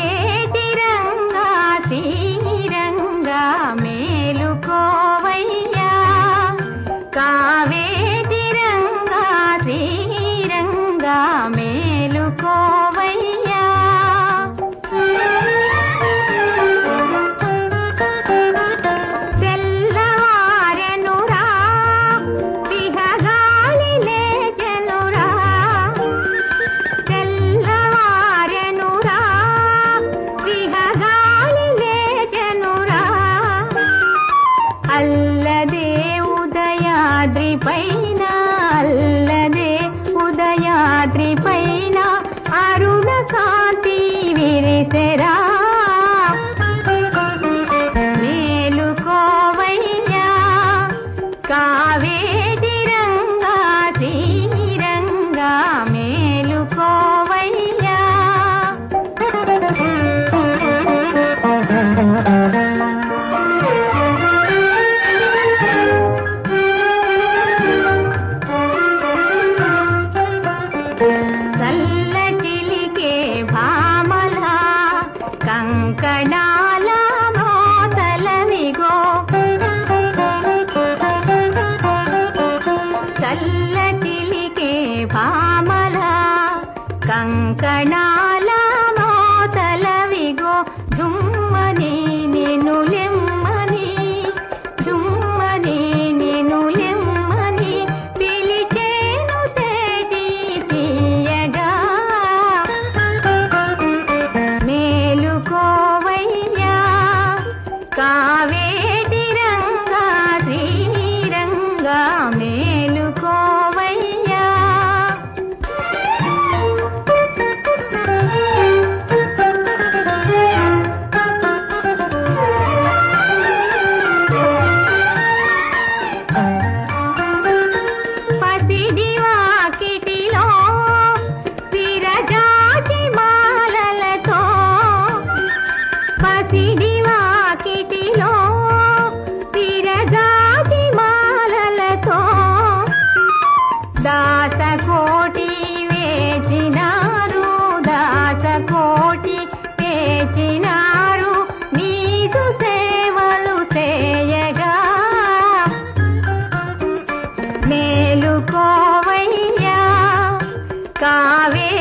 కావేటి రంగా తీరంగా మేలుకోవయ్యా. కావే అల్లదే ఉదయాద్రి పైన అల్లదే ఉదయాద్రి పైన అరుణ కాంతి విరిసెరా మేలుకోవయ్యా కావేటి రంగా తీరంగా మేలుకోవయ్యా కంకణాల మోతలవిగో జుమ్మని నేను లెమ్మని జుమ్మని నేను లెమ్మని పిలిచేను తేటి తీయగా. మేలుకోవయ్యా కావే పసిడివాకిటిలో విరజాతి మాలలతో దాసకోటి వేచినారు దాసకోటి వేచినారు నీదు సేవలు చేయగా. మేలుకోవయ్యా కావేటి